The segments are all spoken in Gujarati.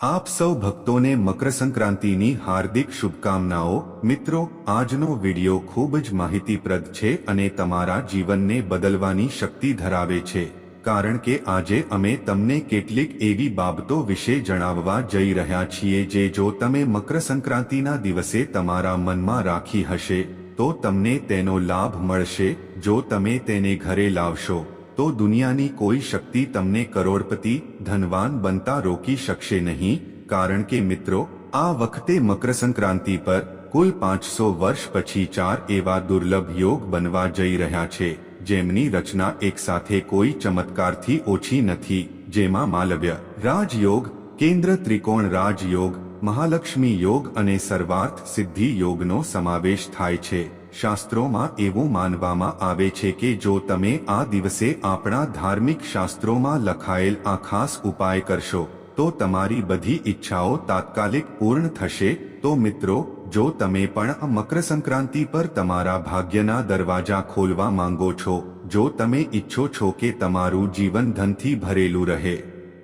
આપ સૌ ભક્તોને મકર સંક્રાંતિની હાર્દિક શુભકામનાઓ. મિત્રો, આજનો વિડિયો ખૂબ જ માહિતીપ્રદ છે અને તમારા જીવનને બદલવાની શક્તિ ધરાવે છે. કારણ કે આજે અમે તમને કેટલીક એવી બાબતો વિશે જણાવવા જઈ રહ્યા છીએ જે જો તમે મકર સંક્રાંતિના દિવસે તમારા મનમાં રાખી હશે, તો તમને તેનો લાભ મળશે. જો તમે તેને ઘરે લાવશો તો દુનિયાની કોઈ શક્તિ તમને કરોડપતિ, ધનવાન બનતા રોકી શકશે નહીં, કારણ કે મિત્રો, આ વખતે મકર સંક્રાંતિ પર કુલ પાંચસો વર્ષ પછી ચાર એવા દુર્લભ યોગ બનવા જઈ રહ્યા છે, જેમની રચના એક સાથે કોઈ ચમત્કારથી ઓછી નથી, જેમાં માલવ્ય, રાજયોગ, કેન્દ્ર ત્રિકોણ રાજયોગ, મહાલક્ષ્મી યોગ અને સર્વાર્થ સિદ્ધિ યોગનો સમાવેશ થાય છે. શાસ્ત્રોમાં એવું માનવામાં આવે છે કે જો તમે આ દિવસે આપણા ધાર્મિક શાસ્ત્રોમાં લખાયેલ આ ખાસ ઉપાય કરશો, તો તમારી બધી ઈચ્છાઓ તાત્કાલિક પૂર્ણ થશે. તો મિત્રો, જો તમે પણ મકર સંક્રાંતિ પર તમારા ભાગ્યના દરવાજા ખોલવા માંગો છો, જો તમે ઈચ્છો છો કે તમારું જીવન ધનથી ભરેલું રહે.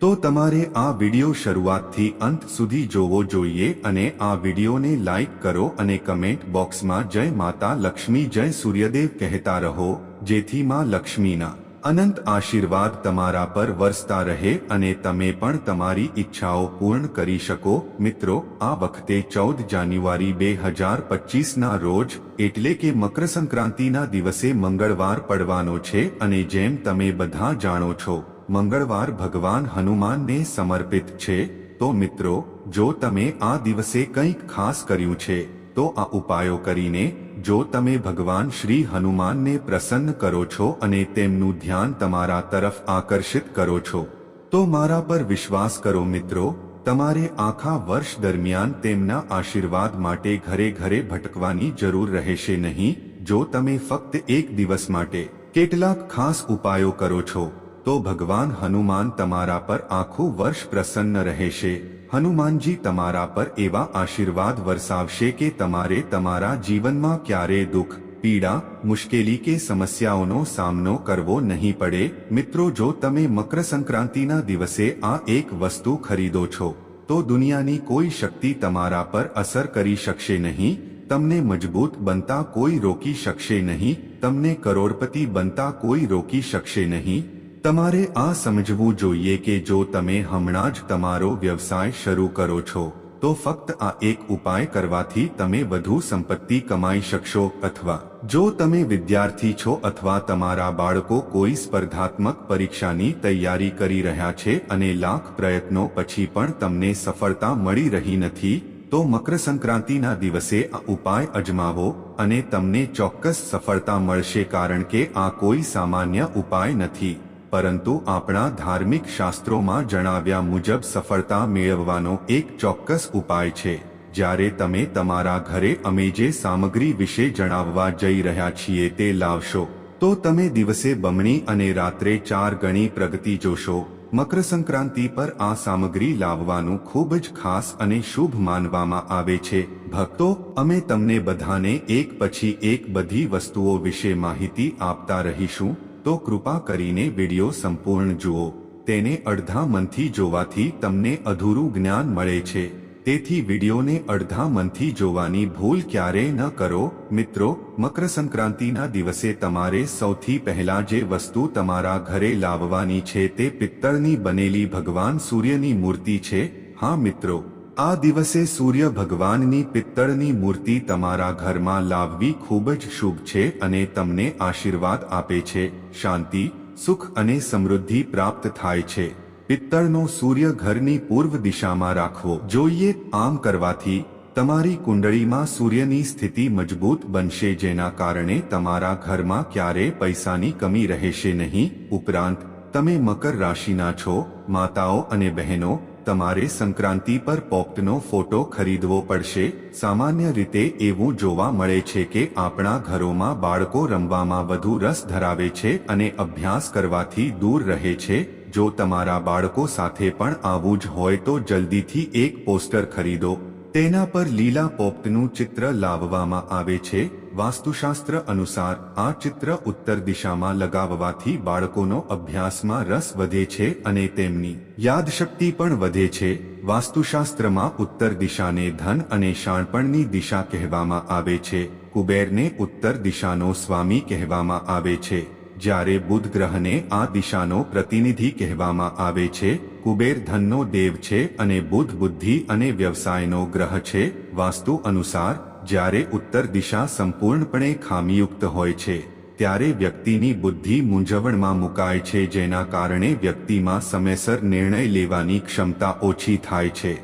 તો તમારે આ વિડિયો શરૂઆતથી અંત સુધી જોવો જોઈએ અને આ વિડિયોને લાઇક કરો અને કમેન્ટ બોક્સમાં જય માતા લક્ષ્મી, જય સૂર્યદેવ કહેતા રહો, જેથી માં લક્ષ્મીના અનંત આશીર્વાદ તમારા પર વરસતા રહે અને તમે પણ તમારી ઈચ્છાઓ પૂર્ણ કરી શકો. મિત્રો, આ વખતે ચૌદ જાન્યુઆરી બે હજાર પચીસના રોજ, એટલે કે મકર સંક્રાંતિના દિવસે મંગળવાર પડવાનો છે અને જેમ તમે બધા જાણો છો મંગળવાર ભગવાન હનુમાનને સમર્પિત છે, તો મિત્રો, જો તમે આ દિવસે કંઈક ખાસ કર્યું છે, તો આ ઉપાયો કરીને, જો તમે ભગવાન શ્રી હનુમાનને પ્રસન્ન કરો છો અને તેમનું ધ્યાન તમારા તરફ આકર્ષિત કરો છો, તો મારા પર વિશ્વાસ કરો મિત્રો, તમારે આખા વર્ષ દરમિયાન તેમના આશીર્વાદ માટે ઘરે ઘરે ભટકવાની જરૂર રહેશે નહીં, જો તમે ફક્ત એક દિવસ માટે કેટલાક ખાસ ઉપાયો કરો છો તો ભગવાન હનુમાન તમારા પર આખું વર્ષ પ્રસન્ન રહેશે હનુમાનજી તમારા પર એવા આશીર્વાદ વરસાવશે કે તમારે તમારા જીવનમાં ક્યારે દુઃખ પીડા મુશ્કેલી કે સમસ્યાઓનો સામનો કરવો નહીં પડે મિત્રો જો તમે મકર સંક્રાંતિના દિવસે આ એક વસ્તુ ખરીદો છો તો દુનિયાની કોઈ શક્તિ તમારા પર અસર કરી શકશે નહીં તમને મજબૂત બનતા કોઈ રોકી શકશે નહીં તમને કરોડપતિ બનતા કોઈ રોકી શકશે નહીં તમારે આ સમજવું જોઈએ કે જો તમે હમણાં જ તમારો વ્યવસાય શરૂ કરો છો, તો ફક્ત આ એક ઉપાય કરવાથી તમે વધુ સંપત્તિ કમાઈ શકશો અથવા જો તમે વિદ્યાર્થી છો અથવા તમારા બાળકો કોઈ સ્પર્ધાત્મક પરીક્ષાની તૈયારી કરી રહ્યા છે અને લાખ પ્રયત્નો પછી પણ તમને સફળતા મળી રહી નથી, તો મકર સંક્રાંતિના દિવસે આ ઉપાય અજમાવો અને તમને ચોક્કસ સફળતા મળશે કારણ કે આ કોઈ સામાન્ય ઉપાય નથી. પરંતુ આપણા ધાર્મિક શાસ્ત્રોમાં જણાવ્યા મુજબ સફળતા મેળવવાનો એક ચોક્કસ ઉપાય છે. જ્યારે તમે તમારા ઘરે અમે જે સામગ્રી વિશે જણાવવા જઈ રહ્યા છીએ તે લાવશો, તો તમે દિવસે બમણી અને રાત્રે ચાર ગણી પ્રગતિ જોશો. મકર સંક્રાંતિ પર આ સામગ્રી લાવવાનું ખૂબ જ ખાસ અને શુભ માનવામાં આવે છે. ભક્તો, અમે તમને બધાને એક પછી એક બધી વસ્તુઓ વિશે માહિતી આપતા રહીશું. તો કૃપા કરીને વિડિયો સંપૂર્ણ જુઓ. તેને અડધા મનથી જોવાથી તમને અધૂરું જ્ઞાન મળે છે. તેથી વિડિયોને અડધા મનથી જોવાની ભૂલ ક્યારેય ન કરો. મિત્રો મકર સંક્રાંતિના દિવસે તમારે સૌથી પહેલા જે વસ્તુ તમારા ઘરે લાવવાની છે તે પિત્તળની બનેલી ભગવાન સૂર્યની મૂર્તિ છે. હા મિત્રો આ દિવસે સૂર્ય ભગવાનની પિત્તળની મૂર્તિ તમારા ઘરમાં લાવવી ખૂબ જ શુભ છે અને તમને આશીર્વાદ આપે છે, શાંતિ, સુખ અને સમૃદ્ધિ પ્રાપ્ત થાય છે. પિત્તળનો સૂર્ય ઘરની પૂર્વ દિશામાં રાખવો. જોઈએ, આમ કરવાથી તમારી કુંડળીમાં સૂર્યની સ્થિતિ મજબૂત બનશે જેના કારણે તમારા ઘરમાં ક્યારે પૈસાની કમી રહેશે નહીં. ઉપરાંત, તમે મકર રાશિના છો, માતાઓ અને બહેનો તમારે સંક્રાંતિ પર પોપટનો ફોટો ખરીદવો પડશે. સામાન્ય રીતે એવું જોવા મળે છે કે આપણા ઘરોમાં બાળકો રમવામાં વધુ રસ ધરાવે છે અને અભ્યાસ કરવાથી દૂર રહે છે. જો તમારા બાળકો સાથે પણ આવું જ હોય તો જલ્દીથી એક પોસ્ટર ખરીદો. તેના પર લીલા પોપટનું ચિત્ર લાવવામાં આવે છે. વાસ્તુશાસ્ત્ર અનુસાર આ ચિત્ર ઉત્તર દિશામાં લગાવવાથી બાળકોનો અભ્યાસમાં રસ વધે છે અને તેમની યાદશક્તિ પણ વધે છે. વાસ્તુશાસ્ત્રમાં ઉત્તર દિશાને ધન અને શાણપણની દિશા કહેવામાં આવે છે. કુબેરને ઉત્તર દિશાનો સ્વામી કહેવામાં આવે છે. જ્યારે બુધ ગ્રહને આ દિશાનો પ્રતિનિધિ કહેવામાં આવે છે, કુબેર ધનનો દેવ છે અને બુધ બુદ્ધિ અને વ્યવસાયનો ગ્રહ છે, વાસ્તુ અનુસાર, જ્યારે ઉત્તર દિશા સંપૂર્ણપણે ખામીયુક્ત હોય છે, ત્યારે વ્યક્તિની બુદ્ધિ મૂંઝવણમાં મુકાય છે જેના કારણે વ્યક્તિમાં સમયસર નિર્ણય લેવાની ક્ષમતા ઓછી થાય છે.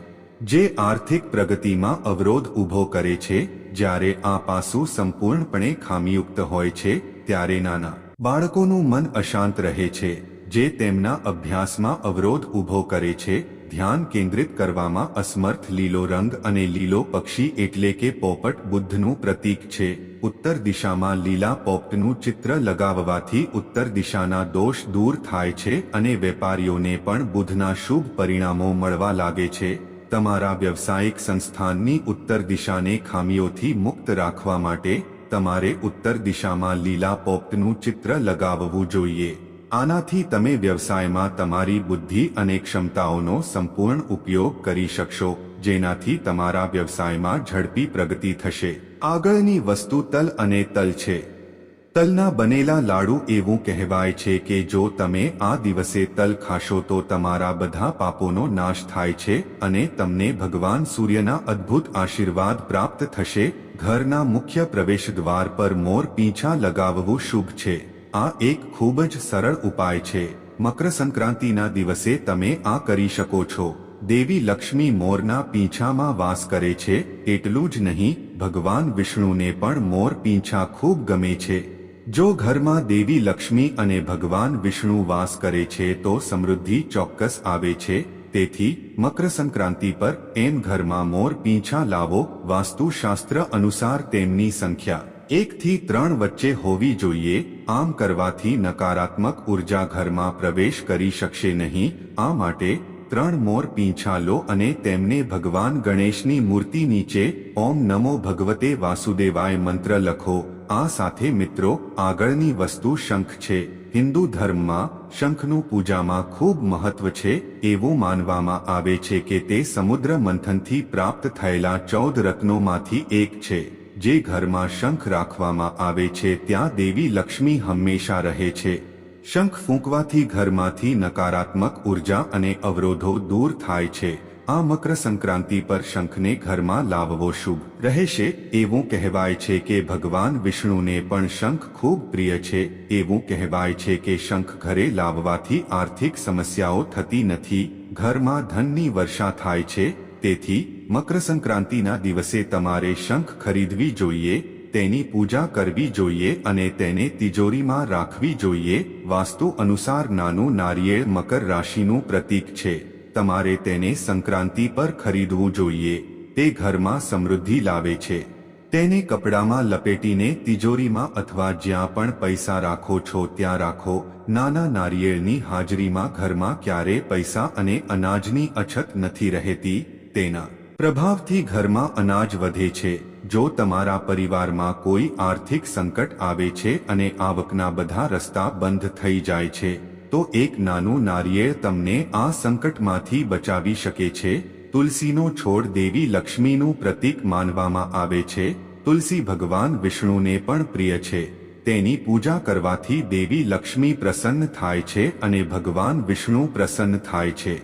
જે આર્થિક પ્રગતિમાં અવરોધ ઊભો કરે છે, જ્યારે આ પાસું સંપૂર્ણપણે ખામીયુક્ત હોય છે, ત્યારે નાના બાળકોનું મન અશાંત રહે છે, જે તેમના અભ્યાસમાં અવરોધ ઊભો કરે છે, ધ્યાન કેન્દ્રિત કરવામાં અસમર્થ લીલો રંગ અને લીલો પક્ષી એટલે કે પોપટ બુદ્ધનું પ્રતીક છે, ઉત્તર દિશામાં લીલા પોપટનું ચિત્ર લગાવવાથી ઉત્તર દિશાના દોષ દૂર થાય છે અને વેપારીઓને પણ બુધના શુભ પરિણામો મળવા લાગે છે. તમારા વ્યવસાયિક સંસ્થાનની ઉત્તર દિશાને ખામીઓથી મુક્ત રાખવા માટે તમારે ઉત્તર દિશામાં લીલા પોપટનું ચિત્ર લગાવવું જોઈએ. આનાથી તમે વ્યવસાયમાં તમારી બુદ્ધિ અને ક્ષમતાઓનો સંપૂર્ણ ઉપયોગ કરી શકશો, જેનાથી તમારા વ્યવસાયમાં ઝડપી પ્રગતિ થશે. આગળની વસ્તુ તલ અને તલ છે. તલના બનેલા લાડુ એવું કહેવાય છે કે જો તમે આ દિવસે તલ ખાશો તો તમારા બધા પાપોનો નાશ થાય છે અને તમને ભગવાન સૂર્યના અદ્ભુત આશીર્વાદ પ્રાપ્ત થશે. ઘરના મુખ્ય પ્રવેશ દ્વાર પર મોર પીંછા લગાવવું શુભ છે. આ એક ખૂબ જ સરળ ઉપાય છે. મકર સંક્રાંતિના દિવસે તમે આ કરી શકો છો. દેવી લક્ષ્મી મોરના પીંછામાં વાસ કરે છે. એટલું જ નહીં, ભગવાન વિષ્ણુને પણ મોર પીંછા ખૂબ ગમે છે. જો ઘરમાં દેવી લક્ષ્મી અને ભગવાન વિષ્ણુ વાસ કરે છે તો સમૃદ્ધિ ચોક્કસ આવે છે, તેથી મકર સંક્રાંતિ પર એમ ઘરમાં મોર પીંછા લાવો, વાસ્તુશાસ્ત્ર અનુસાર તેમની સંખ્યા એકથી ત્રણ વચ્ચે હોવી જોઈએ, આમ કરવાથી નકારાત્મક ઊર્જા ઘરમાં પ્રવેશ કરી શકશે નહીં, આ માટે ત્રણ મોર પીંછા લો અને તેમને ભગવાન ગણેશની મૂર્તિ નીચે, ઓમ નમો ભગવતે વાસુદેવાય મંત્ર લખો આ સાથે મિત્રો, આગળની વસ્તુ શંખ છે. હિન્દુ ધર્મમાં શંખનું પૂજામાં ખૂબ મહત્વ છે, એવું માનવામાં આવે છે કે તે સમુદ્ર મંથનથી પ્રાપ્ત થયેલા ચૌદ રત્નોમાંથી એક છે, જે ઘરમાં શંખ રાખવામાં આવે છે, ત્યાં દેવી લક્ષ્મી હંમેશા રહે છે. શંખ ફૂંકવાથી ઘરમાંથી નકારાત્મક ઊર્જા અને અવરોધો દૂર થાય છે. આ મકર સંક્રાંતિ પર શંખને ઘરમાં લાવવો શુભ. રહેશે એવું કહેવાય છે કે ભગવાન વિષ્ણુને પણ શંખ ખૂબ પ્રિય છે. એવું કહેવાય છે કે શંખ ઘરે લાવવાથી આર્થિક સમસ્યાઓ થતી નથી. ઘરમાં ધનની વર્ષા થાય છે. તેથી મકર સંક્રાંતિના દિવસે તમારે શંખ ખરીદવી જોઈએ, તેની પૂજા કરવી જોઈએ અને તેને તિજોરીમાં રાખવી જોઈએ. વાસ્તુ અનુસાર નાનું નારિયેળ મકર રાશિનું પ્રતીક છે. તમારે તેને સંક્રાંતિ પર ખરીદવું જોઈએ. તે ઘરમાં સમૃદ્ધિ લાવે છે. તેને કપડામાં લપેટીને તિજોરીમાં અથવા જ્યાં પણ પૈસા રાખો છો ત્યાં રાખો. નાના નારિયેળની હાજરીમાં ઘરમાં ક્યારે પૈસા અને અનાજની અછત નથી રહેતી? તેના પ્રભાવથી ઘરમાં અનાજ વધે છે. જો તમારા પરિવારમાં કોઈ આર્થિક સંકટ આવે છે અને આવકના બધા રસ્તા બંધ થઈ જાય છે તો એક નાનું નારિયેળ તમને આ સંકટમાંથી બચાવી શકે છે. તુલસીનો છોડ દેવી લક્ષ્મીનું પ્રતીક માનવામાં આવે છે. તુલસી ભગવાન વિષ્ણુને પણ પ્રિય છે. તેની પૂજા કરવાથી દેવી લક્ષ્મી પ્રસન્ન થાય છે અને ભગવાન વિષ્ણુ પ્રસન્ન થાય છે.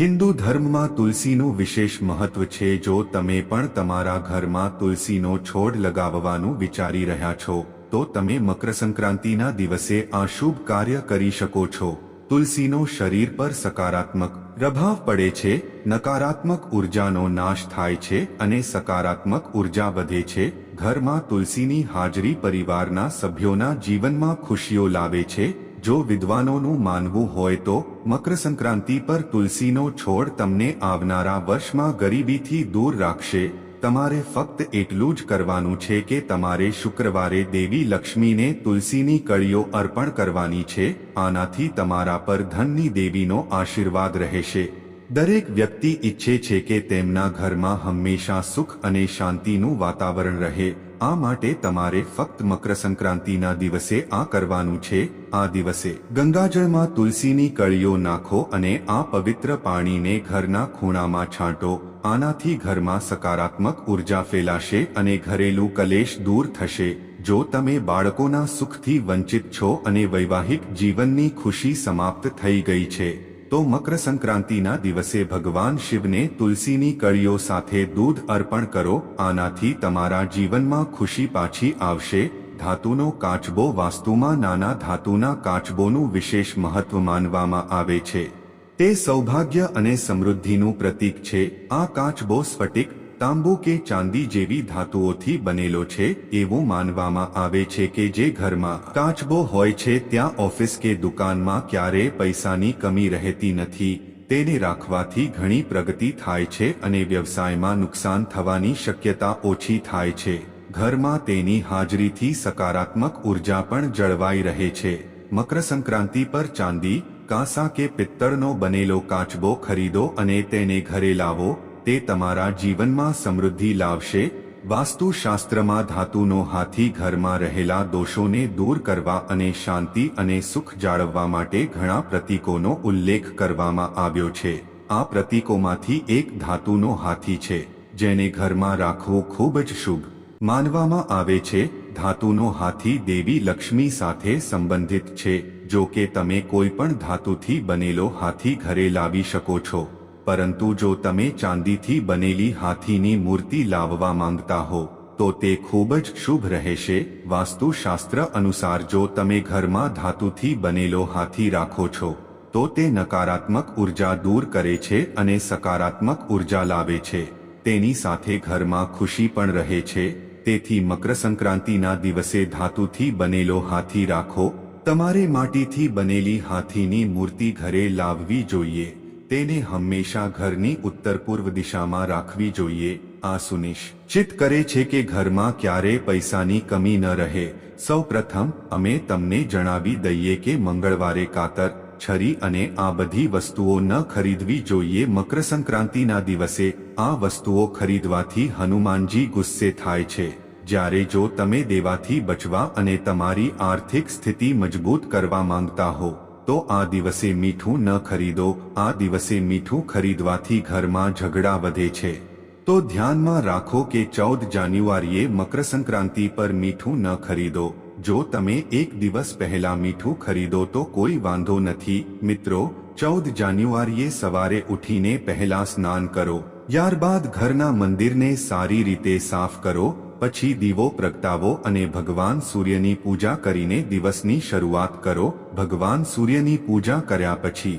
હિન્દુ ધર્મમાં તુલસીનું વિશેષ મહત્વ છે. જો તમે પણ તમારા ઘરમાં તુલસીનો છોડ લગાવવાનું વિચારી રહ્યા છો તો તમે મકર સંક્રાંતિના દિવસે આ શુભ કાર્ય કરી શકો છો. તુલસીનો શરીર પર સકારાત્મક પ્રભાવ પડે છે, નકારાત્મક ઉર્જાનો નાશ થાય છે અને સકારાત્મક ઊર્જા વધે છે. ઘરમાં તુલસીની હાજરી પરિવારના સભ્યોના જીવનમાં ખુશીઓ લાવે છે. જો વિદ્વાનોનું માનવું હોય તો મકર સંક્રાંતિ પર તુલસીનો છોડ તમને આવનારા વર્ષમાં ગરીબીથી દૂર રાખશે. તમારે ફક્ત એટલું જ કરવાનું છે કે તમારે શુક્રવારે દેવી લક્ષ્મીને તુલસીની કળીઓ અર્પણ કરવાની છે, આનાથી તમારા પર ધનની દેવીનો આશીર્વાદ રહેશે. દરેક વ્યક્તિ ઈચ્છે છે કે તેમના ઘરમાં હંમેશા સુખ અને શાંતિનું વાતાવરણ રહે. આ માટે તમારે ફક્ત મકર સંક્રાંતિના દિવસે આ કરવાનું છે. આ દિવસે ગંગાજળમાં તુલસીની કળીઓ નાખો અને આ પવિત્ર પાણીને ઘરના ખૂણામાં છાંટો. આનાથી ઘરમાં સકારાત્મક ઊર્જા ફેલાશે અને ઘરેલું કલેશ દૂર થશે. જો તમે બાળકોના સુખથી વંચિત છો અને વૈવાહિક જીવનની ખુશી સમાપ્ત થઈ ગઈ છે તો મકર સંક્રાંતિના દિવસે ભગવાન શિવને તુલસીની કળીઓ સાથે દૂધ અર્પણ કરો, આનાથી તમારા જીવનમાં ખુશી પાછી આવશે. ધાતુનો કાચબો વાસ્તુમાં નાના ધાતુના કાચબોનું વિશેષ મહત્વ માનવામાં આવે છે. તે સૌભાગ્ય અને સમૃદ્ધિનું પ્રતીક છે. આ કાચબો સ્ફટિક તાંબુ કે ચાંદી જેવી ધાતુઓથી બનેલો છે, એવું માનવામાં આવે છે કે જે ઘરમાં કાચબો હોય છે, ત્યાં ઓફિસ કે દુકાનમાં ક્યારેય પૈસાની કમી રહેતી નથી, તેને રાખવાથી ઘણી પ્રગતિ થાય છે અને વ્યવસાયમાં નુકસાન થવાની શક્યતા ઓછી થાય છે. ઘરમાં તેની હાજરીથી સકારાત્મક ઊર્જા પણ જળવાઈ રહે છે. મકર સંક્રાંતિ પર ચાંદી, કાંસા કે પિત્તળનો બનેલો કાચબો ખરીદો અને તેને ઘરે લાવો તે તમારા જીવનમાં સમૃદ્ધિ લાવશે. વાસ્તુશાસ્ત્રમાં ધાતુનો હાથી ઘરમાં રહેલા દોષોને દૂર કરવા અને શાંતિ અને સુખ જાળવવા માટે ઘણા પ્રતીકોનો ઉલ્લેખ કરવામાં આવ્યો છે. આ પ્રતીકોમાંથી એક ધાતુનો હાથી છે, જેને ઘરમાં રાખવું ખૂબ જ શુભ. માનવામાં આવે છે, ધાતુનો હાથી દેવી લક્ષ્મી સાથે સંબંધિત છે, જો કે તમે કોઈ પણ ધાતુથી બનેલો હાથી ઘરે લાવી શકો છો. પરંતુ જો તમે ચાંદીથી બનેલી હાથીની મૂર્તિ લાવવા માંગતા હો, તો તે ખૂબ જ શુભ રહેશે. વાસ્તુશાસ્ત્ર અનુસાર જો તમે ઘરમાં ધાતુથી બનેલો હાથી રાખો છો, તો તે નકારાત્મક ઊર્જા દૂર કરે છે અને સકારાત્મક ઊર્જા લાવે છે. તેની સાથે ઘરમાં ખુશી પણ રહે છે. તેથી મકર સંક્રાંતિના દિવસે ધાતુથી બનેલો હાથી રાખો. તમારે માટીથી બનેલી હાથીની મૂર્તિ ઘરે લાવવી જોઈએ. તેને હંમેશા ઘરની ઉત્તર પૂર્વ દિશામાં રાખવી જોઈએ, આ સુનિશ્ચિત કરે છે કે ઘરમાં ક્યારેય પૈસાની કમી ન રહે. સૌ પ્રથમ અમે તમને જણાવી દઈએ કે મંગળવારે કાતર, છરી અને આ બધી વસ્તુઓ ન ખરીદવી જોઈએ. મકર સંક્રાંતિના દિવસે આ વસ્તુઓ ખરીદવાથી હનુમાનજી ગુસ્સે થાય છે. જ્યારે જો તમે દેવાથી બચવા અને તમારી આર્થિક સ્થિતિ મજબૂત કરવા માંગતા હો તો આ દિવસે મીઠું ન ખરીદો, આ દિવસે મીઠું ખરીદવાથી ઘરમાં ઝઘડા વધે છે. તો ધ્યાનમાં રાખો કે ચૌદ જાન્યુઆરીએ મકર સંક્રાંતિ પર મીઠું ન ખરીદો. જો તમે એક દિવસ પહેલા મીઠું ખરીદો તો કોઈ વાંધો નથી. મિત્રો, ચૌદ જાન્યુઆરીએ સવારે ઉઠીને પહેલા સ્નાન કરો. ત્યારબાદ ઘરના મંદિરને સારી રીતે સાફ કરો. પછી દીવો પ્રગટાવો અને ભગવાન સૂર્યની પૂજા કરીને દિવસની શરૂઆત કરો. ભગવાન સૂર્યની પૂજા કર્યા પછી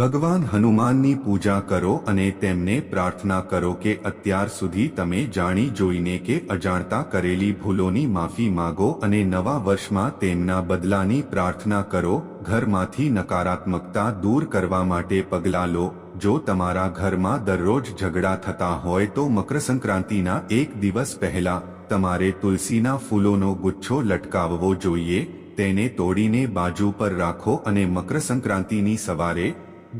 ભગવાન હનુમાનની પૂજા કરો અને તેમને પ્રાર્થના કરો કે અત્યાર સુધી તમે જાણી જોઈને કે અજાણતા કરેલી ભૂલોની માફી માગો અને નવા વર્ષમાં તેમના બદલાની પ્રાર્થના કરો. ઘરમાંથી નકારાત્મકતા દૂર કરવા માટે પગલાં લો. જો તમારા ઘરમાં દરરોજ ઝઘડા થતા હોય તો મકર સંક્રાંતિના એક દિવસ પહેલા તમારે તુલસીના ફૂલોનો ગુચ્છો લટકાવવો જોઈએ, તેને તોડીને બાજુ પર રાખો અને મકર સંક્રાંતિની સવારે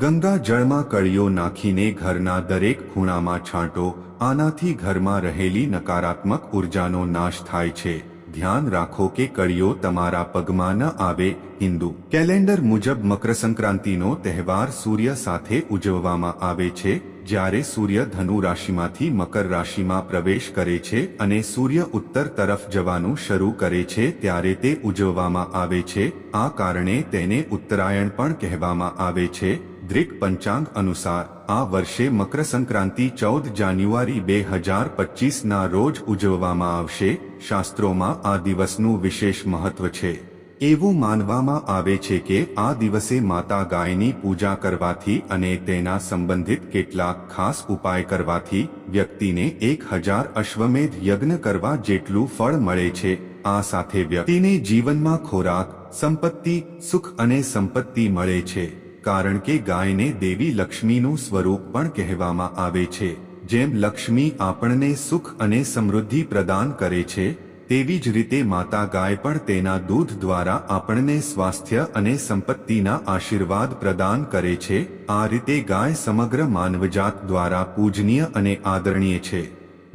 ગંગા જળમાં કળીઓ નાખીને ઘરના દરેક ખૂણામાં છાંટો, આનાથી ઘરમાં રહેલી નકારાત્મક ઉર્જાનો નાશ થાય છે. ધ્યાન રાખો કે કળીઓ તમારા પગમાં ન આવે. હિન્દુ કેલેન્ડર મુજબ મકર સંક્રાંતિનો તહેવાર સૂર્ય સાથે ઉજવવામાં આવે છે. જ્યારે સૂર્ય ધનુ રાશિમાંથી મકર રાશિમાં પ્રવેશ કરે છે અને સૂર્ય ઉત્તર તરફ જવાનું શરૂ કરે છે ત્યારે તે ઉજવવામાં આવે છે. આ કારણે તેને ઉત્તરાયણ પણ કહેવામાં આવે છે. દ્રિક પંચાંગ અનુસાર, આ વર્ષે મકર સંક્રાંતિ ચૌદ જાન્યુઆરી બે હજાર પચીસના રોજ ઉજવવામાં આવશે. શાસ્ત્રોમાં આ દિવસનું વિશેષ મહત્વ છે. એવું માનવામાં આવે છે કે આ દિવસે માતા ગાયની પૂજા કરવાથી અને તેના સંબંધિત કેટલાક ખાસ ઉપાય કરવાથી વ્યક્તિને એક હજાર અશ્વમેધ યજ્ઞ કરવા જેટલું ફળ મળે છે. આ સાથે વ્યક્તિને જીવનમાં ખોરાક, સંપત્તિ, સુખ અને સંપત્તિ મળે છે. કારણ કે ગાયને દેવી લક્ષ્મીનું સ્વરૂપ પણ કહેવામાં આવે છે. જેમ લક્ષ્મી આપણને સુખ અને સમૃદ્ધિ પ્રદાન કરે છે તેવી જ રીતે માતા ગાય પણ તેના દૂધ દ્વારા આપણને સ્વાસ્થ્ય અને સંપત્તિના આશીર્વાદ પ્રદાન કરે છે. આ રીતે ગાય સમગ્ર માનવજાત દ્વારા પૂજનીય અને આદરણીય છે.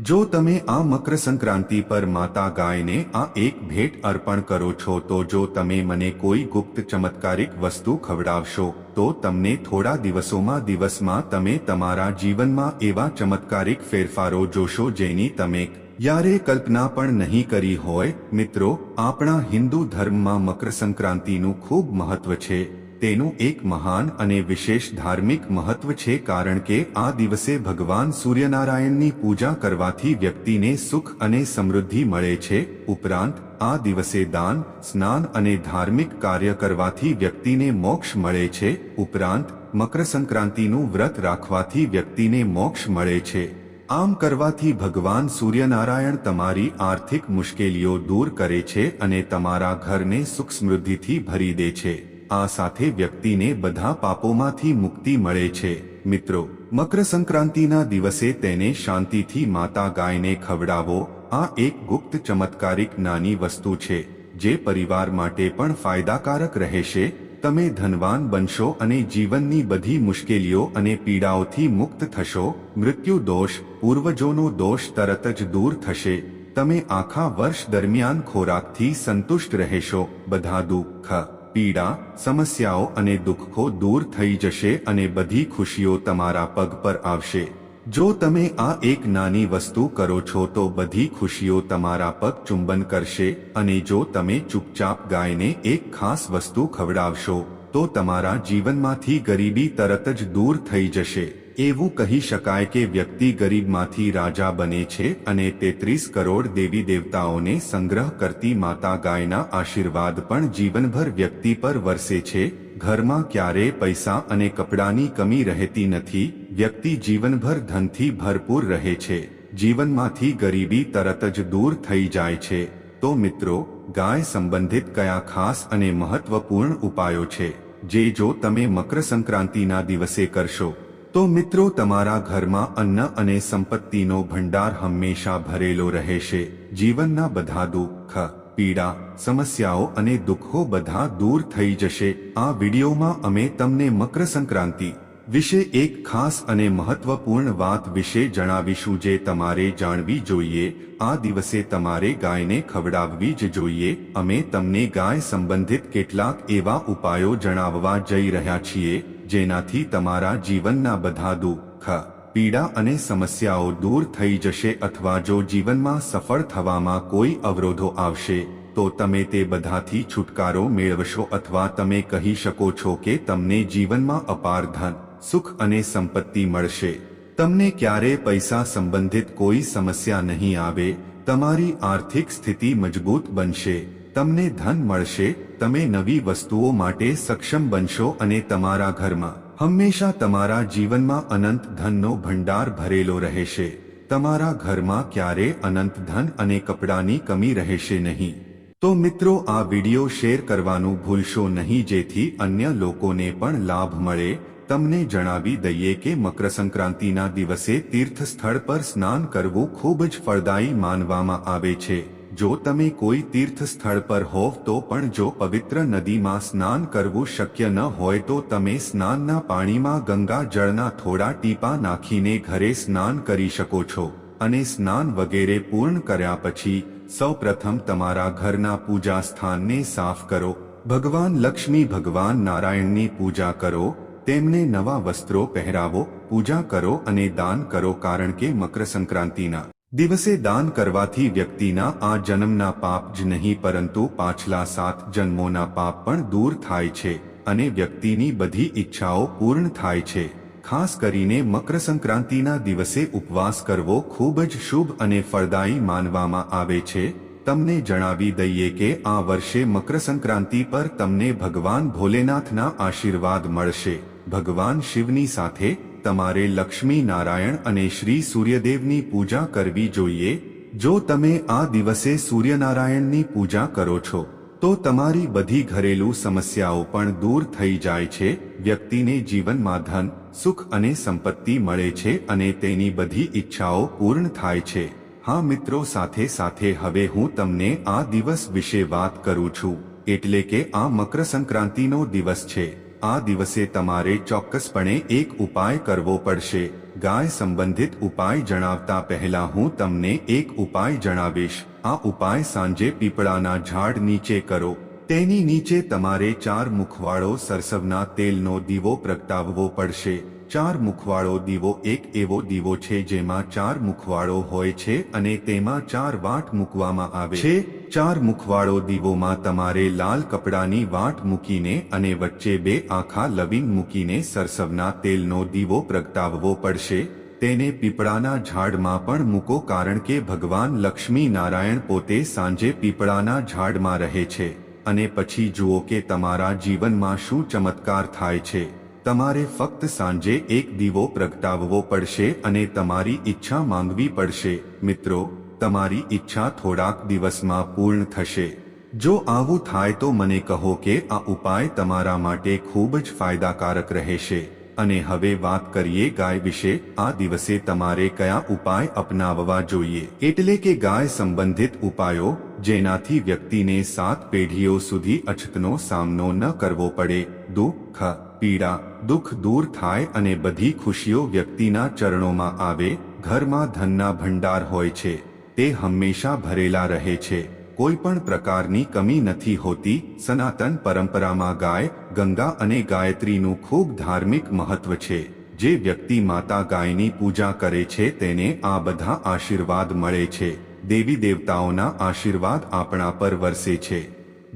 જો તમે આ મકર સંક્રાંતિ પર માતા ગાયને આ એક ભેટ અર્પણ કરો છો તો જો તમે મને કોઈ ગુપ્ત ચમત્કારિક વસ્તુ ખવડાવશો, તો તમને થોડા દિવસોમાં દિવસમાં તમે તમારા જીવનમાં એવા ચમત્કારિક ફેરફારો જોશો જેની તમે યારે કલ્પના પણ નહીં કરી હોય, મિત્રો, આપણા હિન્દુ ધર્મમાં મકર સંક્રાંતિનું ખૂબ મહત્વ છે. તેનું એક મહાન અને વિશેષ ધાર્મિક મહત્વ છે કારણ કે આ દિવસે ભગવાન સૂર્યનારાયણની પૂજા કરવાથી વ્યક્તિને સુખ અને સમૃદ્ધિ મળે છે. ઉપરાંત, આ દિવસે દાન, સ્નાન અને ધાર્મિક કાર્ય કરવાથી વ્યક્તિને મોક્ષ મળે છે. ઉપરાંત મકર સંક્રાંતિનું વ્રત રાખવાથી વ્યક્તિને મોક્ષ મળે છે. આમ કરવાથી ભગવાન સૂર્યનારાયણ તમારી આર્થિક મુશ્કેલીઓ દૂર કરે છે અને તમારા ઘરને સુખ સમૃદ્ધિથી ભરી દે છે. આ સાથે વ્યક્તિને બધા પાપોમાંથી મુક્તિ મળે છે. મિત્રો મકર સંક્રાંતિના દિવસે તેને શાંતિથી માતા ગાયને ખવડાવો. આ એક ગુપ્ત ચમત્કારિક નાની વસ્તુ છે, જે પરિવાર માટે પણ ફાયદાકારક રહેશે. તમે ધનવાન બનશો અને જીવનની બધી મુશ્કેલીઓ અને પીડાઓથી મુક્ત થશો, મૃત્યુ દોષ, પૂર્વજોનો દોષ તરત જ દૂર થશે. તમે આખા વર્ષ દરમિયાન ખોરાકથી સંતુષ્ટ રહેશો. બધા દુઃખ, પીડા, સમસ્યાઓ અને દુઃખો દૂર થઈ જશે અને બધી ખુશીઓ તમારા પગ પર આવશે. જો તમે આ એક નાની વસ્તુ કરો છો તો બધી ખુશીઓ તમારા પગ ચુંબન કરશે અને જો તમે ચૂપચાપ ગાયને એક ખાસ વસ્તુ ખવડાવશો, તો તમારા જીવનમાંથી ગરીબી તરત જ દૂર થઈ જશે. એવું કહી શકાય કે વ્યક્તિ ગરીબમાંથી રાજા બને છે અને તેત્રીસ કરોડ દેવી દેવતાઓને સંગ્રહ કરતી માતા ગાયના આશીર્વાદ પણ જીવનભર વ્યક્તિ પર વરસે છે. ઘરમાં ક્યારેય પૈસા અને કપડાની કમી રહેતી નથી વ્યક્તિ જીવનભર ધનથી ભરપૂર રહે છે. જીવનમાંથી ગરીબી તરત જ દૂર થઈ જાય છે. તો મિત્રો, ગાય સંબંધિત કયા ખાસ અને મહત્વપૂર્ણ ઉપાયો છે? જે જો તમે મકર સંક્રાંતિના દિવસે કરશો, તો મિત્રો તમારા ઘરમાં અન્ન અને સંપત્તિનો ભંડાર હંમેશા ભરેલો રહેશે. જીવનના બધા દુઃખ, પીડા, સમસ્યાઓ અને દુઃખો બધા દૂર થઈ જશે. આ વિડીયોમાં અમે તમને મકર સંક્રાંતિ વિશે એક ખાસ અને મહત્વપૂર્ણ વાત વિશે જણાવીશું જે તમારે જાણવી જોઈએ. આ દિવસે તમારે ગાયને ખવડાવવી જ જોઈએ. અમે તમને ગાય સંબંધિત કેટલાક એવા ઉપાયો જણાવવા જઈ રહ્યા છીએ, જેનાથી તમારા જીવનના બધા દુઃખ, પીડા અને સમસ્યાઓ દૂર થઈ જશે અથવા જો જીવનમાં સફળ થવામાં કોઈ અવરોધો આવશે, તો તમે તે બધાથી છુટકારો મેળવશો અથવા તમે કહી શકો છો કે તમને જીવનમાં અપાર ધન સુખ અને સંપત્તિ મળશે. તમને ક્યારે પૈસા સંબંધિત કોઈ સમસ્યા નહીં આવે, તમારી આર્થિક સ્થિતિ મજબૂત બનશે. તમને ધન મળશે, તમે નવી વસ્તુઓ માટે સક્ષમ બનશો અને તમારા ઘરમાં હંમેશા તમારા જીવનમાં અનંત ધનનો ભંડાર ભરેલો રહેશે. તમારા ઘરમાં ક્યારે અનંત ધન અને કપડાની કમી રહેશે નહીં. તો મિત્રો, આ વિડિયો શેર કરવાનું ભૂલશો નહીં જેથી અન્ય લોકોને પણ લાભ મળે. તમને જણાવી દઈએ કે મકર સંક્રાંતિના દિવસે તીર્થ સ્થળ પર સ્નાન કરવું ખૂબ જ ફળદાયી માનવામાં આવે છે. જો તમે કોઈ તીર્થ સ્થળ પર હોવ તો પણ જો પવિત્ર નદીમાં સ્નાન કરવું શક્ય ન હોય તો તમે સ્નાનના પાણીમાં ગંગા જળના થોડા ટીપા નાખીને ઘરે સ્નાન કરી શકો છો. અને સ્નાન વગેરે પૂર્ણ કર્યા પછી સૌપ્રથમ તમારા ઘરના પૂજા સ્થાનને સાફ કરો. ભગવાન લક્ષ્મી ભગવાન નારાયણની પૂજા કરો. તેમને નવા વસ્ત્રો પહેરાવો, પૂજા કરો અને દાન કરો કારણ કે મકર સંક્રાંતિના દિવસે દાન કરવાથી વ્યક્તિના આ જન્મના પાપ જ નહીં પરંતુ પાછલા સાત જન્મોના પાપ પણ દૂર થાય છે અને વ્યક્તિની બધી ઈચ્છાઓ પૂર્ણ થાય છે. ખાસ કરીને મકર સંક્રાંતિના દિવસે ઉપવાસ કરવો ખૂબ જ શુભ અને ફળદાયી માનવામાં આવે છે. તમને જણાવી દઈએ કે આ વર્ષે મકર સંક્રાંતિ પર તમને ભગવાન ભોલેનાથના આશીર્વાદ મળશે. ભગવાન શિવની સાથે તમારે લક્ષ્મી નારાયણ અને શ્રી સૂર્યદેવની પૂજા કરવી જોઈએ. જો તમે આ દિવસે સૂર્યનારાયણની પૂજા કરો છો, તો તમારી બધી ઘરેલું સમસ્યાઓ પણ દૂર થઈ જાય છે. વ્યક્તિને જીવનમાં ધન, સુખ અને સંપત્તિ મળે છે અને તેની બધી ઈચ્છાઓ પૂર્ણ થાય છે. હા મિત્રો, સાથે સાથે હવે હું તમને આ દિવસ વિશે વાત કરું છું. એટલે કે આ મકર સંક્રાંતિનો દિવસ છે. આ દિવસે તમારે ચોક્કસપણે એક ઉપાય કરવો પડશે. ગાય સંબંધિત ઉપાય જણાવતા પહેલા હું તમને એક ઉપાય જણાવીશ. આ ઉપાય સાંજે પીપળાના ઝાડ નીચે કરો. તેની નીચે તમારે ચાર મુખવાળો સરસવના તેલનો દીવો પ્રગટાવવો પડશે. ચાર મુખવાળો દીવો એક એવો દીવો છે જેમાં ચાર મુખવાળો હોય છે અને તેમાં ચાર વાટ મૂકવામાં આવે છે. ચાર મુખવાળો દીવોમાં તમારે લાલ કપડાની વાટ મૂકીને અને વચ્ચે બે આખા લવિંગ મૂકીને સરસવના તેલનો દીવો પ્રગટાવવો પડશે. તેને પીપળાના ઝાડમાં પણ મૂકો કારણ કે ભગવાન લક્ષ્મી નારાયણ પોતે સાંજે પીપળાના ઝાડમાં રહે છે. અને પછી જુઓ કે તમારા જીવનમાં શું ચમત્કાર થાય છે. તમારે ફક્ત સાંજે એક દીવો પ્રગટાવવો પડશે અને તમારી ઈચ્છા માંગવી પડશે. મિત્રો, તમારી ઈચ્છા થોડાક દિવસમાં પૂર્ણ થશે. જો આવું થાય તો મને કહો કે આ ઉપાય તમારા માટે ખૂબ જ ફાયદાકારક રહેશે. અને હવે વાત કરીએ ગાય વિશે. આ દિવસે તમારે કયા ઉપાય અપનાવવા જોઈએ? એટલે કે ગાય સંબંધિત ઉપાયો, જેનાથી વ્યક્તિને સાત પેઢીઓ સુધી અછતનો સામનો ન કરવો પડે. દુઃખ પીડા, દુઃખ દૂર થાય અને બધી ખુશીઓ વ્યક્તિના ચરણોમાં આવે, ઘરમાં ધનના ભંડાર હોય છે, તે હંમેશા ભરેલા રહે છે કોઈ પણ પ્રકારની કમી નથી હોતી, સનાતન પરંપરામાં ગાય, ગંગા અને ગાયત્રીનું ખૂબ ધાર્મિક મહત્વ છે, જે વ્યક્તિ માતા ગાયની પૂજા કરે છે તેને આ બધા આશીર્વાદ મળે છે, દેવી દેવતાઓના આશીર્વાદ આપણા પર વરસે છે.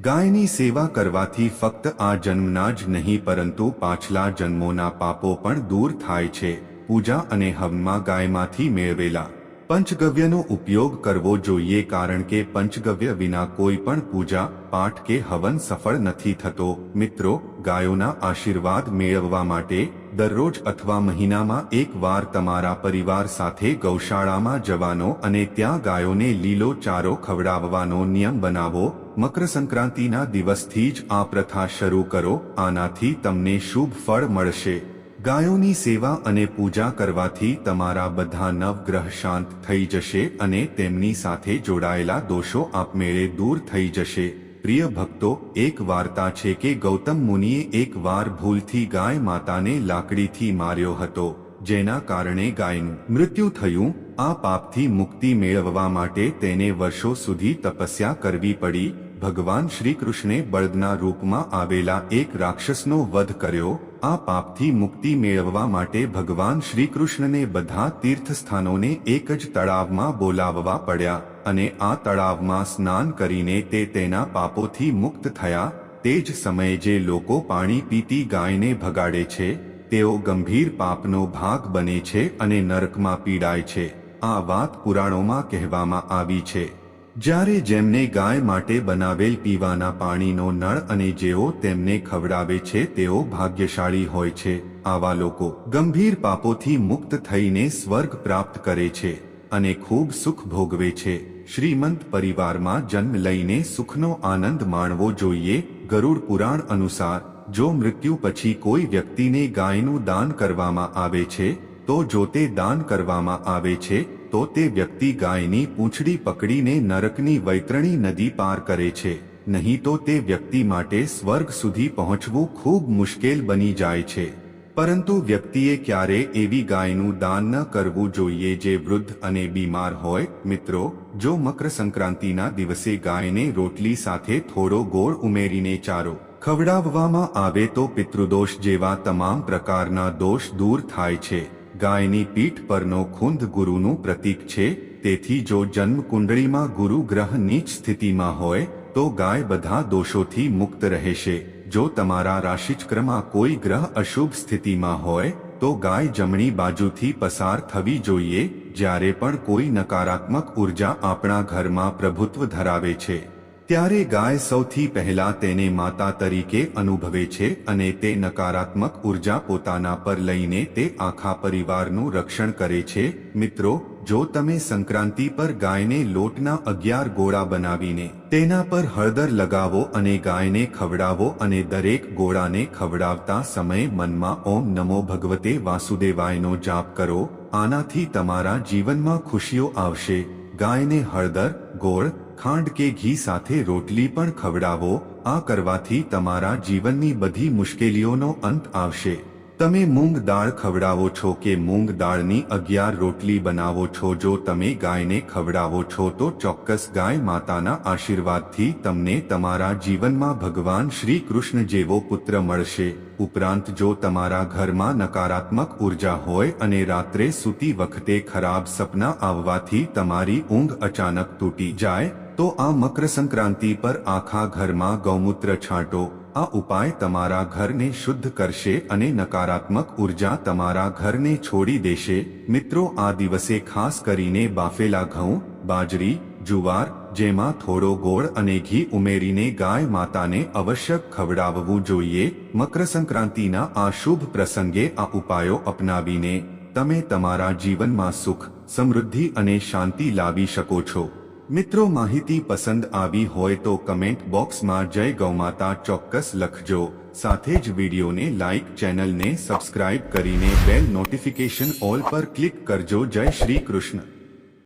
ગાયની સેવા કરવાથી ફક્ત આ જન્મના જ નહીં, પરંતુ પાછલા જન્મોના પાપો પણ દૂર થાય છે. પૂજા અને હવનમાં ગાયમાંથી મેળવેલા પંચગવ્યનો ઉપયોગ કરવો જોઈએ, કારણ કે પંચગવ્ય વિના કોઈ પણ પૂજા, પાઠ કે હવન સફળ નથી થતો. મિત્રો, ગાયોના આશીર્વાદ મેળવવા માટે દરરોજ અથવા મહિનામાં એક વાર તમારા પરિવાર સાથે ગૌશાળામાં જવાનો અને ત્યાં ગાયોને લીલો ચારો ખવડાવવાનો નિયમ બનાવો. મકર સંક્રાંતિના દિવસથી જ આ પ્રથા શરૂ કરો. આનાથી તમને શુભ ફળ મળશે. ગાયોની સેવા અને પૂજા કરવાથી તમારા બધા નવગ્રહ શાંત થઈ જશે અને તેમની સાથે જોડાયેલા દોષો આપમેળે દૂર થઈ જશે. પ્રિય ભક્તો, એક વાર્તા છે કે ગૌતમ મુનિએ એક વાર ભૂલથી ગાય માતાને લાકડીથી માર્યો હતો, જેના કારણે ગાયનું મૃત્યુ થયું. આ પાપથી મુક્તિ મેળવવા માટે તેને વર્ષો સુધી તપસ્યા કરવી પડી. ભગવાન શ્રી કૃષ્ણે બળદના રૂપમાં આવેલા એક રાક્ષસનો વધ કર્યો. આ પાપથી મુક્તિ મેળવવા માટે ભગવાન શ્રી કૃષ્ણને બધા તીર્થસ્થાનોને એક જ તળાવમાં બોલાવવા પડ્યા. અને આ તળાવમાં સ્નાન કરીને તે તેના પાપોથી મુક્ત થયા. તે જ સમયે જે લોકો પાણી પીતી ગાયને ભગાડે છે, તેઓ ગંભીર પાપનો ભાગ બને છે અને નરકમાં પીડાય છે. આ વાત પુરાણોમાં કહેવામાં આવી છે. જ્યારે જેમને ગાય માટે બનાવેલ પીવાના પાણીનો નળ અને જેઓ તેમને ખવડાવે છે, તેઓ ભાગ્યશાળી હોય છે. આવા લોકો ગંભીર પાપોથી મુક્ત થઈને સ્વર્ગ પ્રાપ્ત કરે છે અને ખૂબ સુખ ભોગવે છે. શ્રીમંત પરિવારમાં જન્મ લઈને સુખનો આનંદ માણવો જોઈએ, ગરુડ પુરાણ અનુસાર, જો મૃત્યુ પછી કોઈ વ્યક્તિને ગાયનું દાન કરવામાં આવે છે, તો જો તે દાન કરવામાં આવે છે, તો તે વ્યક્તિ ગાયની પૂંછડી પકડીને નરકની વૈતરણી નદી પાર કરે છે, નહીં તો તે વ્યક્તિ માટે સ્વર્ગ સુધી પહોંચવું ખૂબ મુશ્કેલ બની જાય છે. પરંતુ વ્યક્તિએ ક્યારે એવી ગાયનું દાન ન કરવું જોઈએ જે વૃદ્ધ અને બીમાર હોય? મિત્રો, જો મકર સંક્રાંતિના દિવસે ગાયને રોટલી સાથે થોડો ગોળ ઉમેરીને ચારો ખવડાવવામાં આવે તો પિતૃદોષ જેવા તમામ પ્રકારના દોષ દૂર થાય છે. ગાયની પીઠ પરનો ખુંદ ગુરુનું પ્રતીક છે. તેથી જો જન્મ કુંડળીમાં ગુરુ ગ્રહ નીચ સ્થિતિમાં હોય, તો ગાય બધા દોષોથી મુક્ત રહેશે. જો તમારા રાશિચક્રમાં કોઈ ગ્રહ અશુભ સ્થિતિમાં હોય, તો ગાય જમણી બાજુથી પસાર થવી જોઈએ, જ્યારે પણ કોઈ નકારાત્મક ઊર્જા આપણા ઘરમાં પ્રભુત્વ ધરાવે છે. ત્યારે ગાય સૌથી પહેલા તેને માતા તરીકે અનુભવે છે અને તે નકારાત્મક ઊર્જા પોતાના પર લઈને તે આખા પરિવારનું રક્ષણ કરે છે. મિત્રો, જો તમે સંક્રાંતિ પર ગાયને લોટના અગિયાર ગોળા બનાવીને તેના પર હળદર લગાવો અને ગાયને ખવડાવો અને દરેક ગોળાને ખવડાવતા સમયે મનમાં ઓમ નમો ભગવતે વાસુદેવાયનો જાપ કરો. આનાથી તમારા જીવનમાં ખુશીઓ આવશે. ગાયને હળદર, ગોળ ખાંડ કે ઘી સાથે રોટલી પણ ખવડાવો, આ કરવાથી તમારા જીવનની બધી મુશ્કેલીઓનો અંત આવશે. તમે મૂંગ દાળ ખવડાવો છો કે મૂંગ દાળની અગિયાર રોટલી બનાવો છો? જો તમે ગાયને ખવડાવો છો તો ચોક્કસ ગાય માતાના આશીર્વાદથી તમને તમારા જીવનમાં ભગવાન શ્રી કૃષ્ણ જેવો પુત્ર મળશે. ઉપરાંત જો તમારા ઘરમાં નકારાત્મક ઊર્જા હોય અને રાત્રે સૂતી વખતે ખરાબ સપના આવવાથી તમારી ઊંઘ અચાનક તૂટી જાય તો આ મકર સંક્રાંતિ પર આખા ઘરમાં ગૌમૂત્ર છાંટો. આ ઉપાય તમારા ઘરને શુદ્ધ કરશે અને નકારાત્મક ઊર્જા તમારા ઘરને છોડી દેશે. મિત્રો, આ દિવસે ખાસ કરીને બાફેલા ઘઉં, બાજરી, જુવાર, જેમાં થોડો ગોળ અને ઘી ઉમેરીને ગાય માતાને અવશ્ય ખવડાવવું જોઈએ. મકર સંક્રાંતિના આ શુભ પ્રસંગે આ ઉપાયો અપનાવીને તમે તમારા જીવનમાં સુખ, સમૃદ્ધિ અને શાંતિ લાવી શકો છો. મિત્રો માહિતી પસંદ આવી હોય તો કમેન્ટ બોક્સમાં જય ગૌમાતા ચોક્કસ લખજો. સાથે જ વિડીયોને લાઇક ચેનલને સબસ્ક્રાઇબ કરીને બેલ નોટિફિકેશન ઓલ પર ક્લિક કરજો. જય શ્રી કૃષ્ણ.